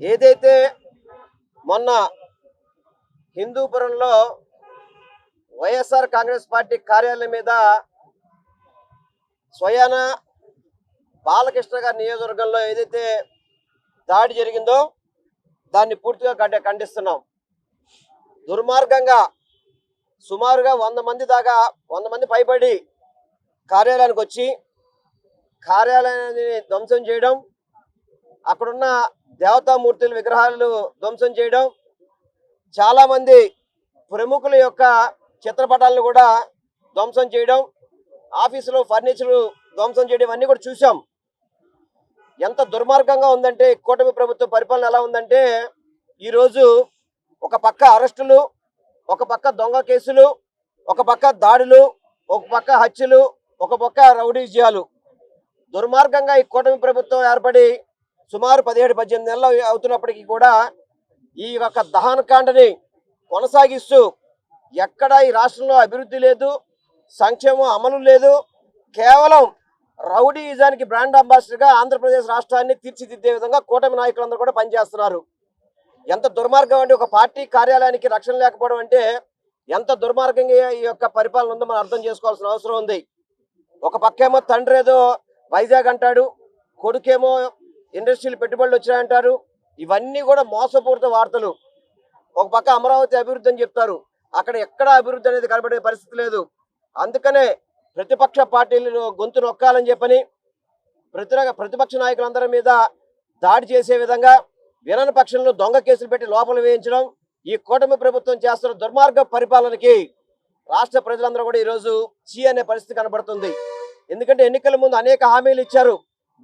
ఏదైతే మొన్న హిందూపురంలో వైఎస్ఆర్ కాంగ్రెస్ పార్టీ కార్యాలయం మీద స్వయాన బాలకృష్ణ గారి నియోజకవర్గంలో ఏదైతే దాడి జరిగిందో దాన్ని పూర్తిగా ఖండ ఖండిస్తున్నాం. దుర్మార్గంగా సుమారుగా వంద మంది దాకా వంద మంది పైబడి కార్యాలయానికి వచ్చి కార్యాలయాన్ని ధ్వంసం చేయడం అక్కడున్న దేవతామూర్తులు విగ్రహాలు ధ్వంసం చేయడం చాలామంది ప్రముఖుల యొక్క చిత్రపటాలను కూడా ధ్వంసం చేయడం ఆఫీసులో ఫర్నిచర్ ధ్వంసం చేయడం ఇవన్నీ కూడా చూసాం ఎంత దుర్మార్గంగా ఉందంటే ఈ కూటమి ప్రభుత్వ పరిపాలన ఎలా ఉందంటే ఈరోజు ఒక పక్క అరెస్టులు ఒక పక్క దొంగ కేసులు ఒక పక్క దాడులు ఒక పక్క హత్యలు ఒక పక్క రౌడీజాలు దుర్మార్గంగా ఈ కూటమి ప్రభుత్వం ఏర్పడి సుమారు పదిహేడు పద్దెనిమిది నెలలు అవుతున్నప్పటికీ కూడా ఈ యొక్క దహనకాండని కొనసాగిస్తూ ఎక్కడ ఈ రాష్ట్రంలో అభివృద్ధి లేదు సంక్షేమం అమలు లేదు. కేవలం రౌడీయిజానికి బ్రాండ్ అంబాసిడర్గా ఆంధ్రప్రదేశ్ రాష్ట్రాన్ని తీర్చిదిద్దే విధంగా కూటమి నాయకులందరూ కూడా పనిచేస్తున్నారు. ఎంత దుర్మార్గం అంటే ఒక పార్టీ కార్యాలయానికి రక్షణ లేకపోవడం అంటే ఎంత దుర్మార్గంగా ఈ యొక్క పరిపాలన ఉందో మనం అర్థం చేసుకోవాల్సిన అవసరం ఉంది. ఒక పక్కేమో తండ్రి ఏదో వైజాగ్ అంటాడు కొడుకేమో ఇండస్ట్రీలు పెట్టుబడులు వచ్చాయంటారు ఇవన్నీ కూడా మోసపూరిత వార్తలు. ఒక పక్క అమరావతి అభివృద్ధి అని చెప్తారు. అక్కడ ఎక్కడ అభివృద్ధి అనేది కనబడే పరిస్థితి లేదు. అందుకనే ప్రతిపక్ష పార్టీలు గొంతు నొక్కాలని చెప్పని ప్రతి ప్రతిపక్ష నాయకులందరి మీద దాడి చేసే విధంగా వినని పక్షంలో దొంగ కేసులు పెట్టి లోపల వేయించడం ఈ కూటమి ప్రభుత్వం చేస్తున్న దుర్మార్గ పరిపాలనకి రాష్ట్ర ప్రజలందరూ కూడా ఈరోజు చీ అనే పరిస్థితి కనబడుతుంది. ఎందుకంటే ఎన్నికల ముందు అనేక హామీలు ఇచ్చారు.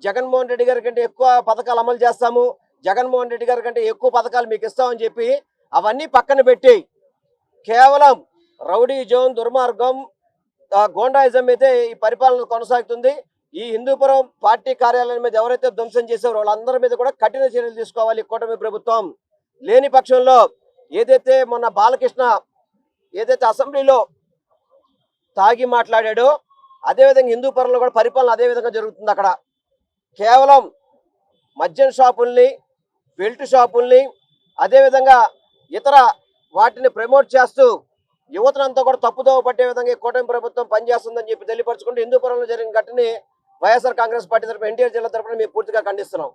జగన్మోహన్ రెడ్డి గారి కంటే ఎక్కువ పథకాలు అమలు చేస్తాము. జగన్మోహన్ రెడ్డి గారి కంటే ఎక్కువ పథకాలు మీకు ఇస్తామని చెప్పి అవన్నీ పక్కన పెట్టి కేవలం రౌడీ జోన్ దుర్మార్గం గోండాయిజం అయితే ఈ పరిపాలన కొనసాగుతుంది. ఈ హిందూపురం పార్టీ కార్యాలయం మీద ఎవరైతే ధ్వంసం చేశారో వాళ్ళందరి మీద కూడా కఠిన చర్యలు తీసుకోవాలి కూటమి ప్రభుత్వం. లేని పక్షంలో ఏదైతే మొన్న బాలకృష్ణ ఏదైతే అసెంబ్లీలో తాగి మాట్లాడాడో అదేవిధంగా హిందూపురంలో కూడా పరిపాలన అదే విధంగా జరుగుతుంది అక్కడ. కేవలం మద్యం షాపుల్ని బెల్ట్ షాపుల్ని అదేవిధంగా ఇతర వాటిని ప్రమోట్ చేస్తూ యువతనంతా కూడా తప్పుదోవ పట్టే విధంగా కూటమి ప్రభుత్వం పనిచేస్తుందని చెప్పి తెలియపరచుకుంటూ హిందూపురంలో జరిగిన ఘటనని వైఎస్ఆర్ కాంగ్రెస్ పార్టీ తరఫున ఎన్టీఆర్ జిల్లా తరఫున మేము పూర్తిగా ఖండిస్తున్నాం.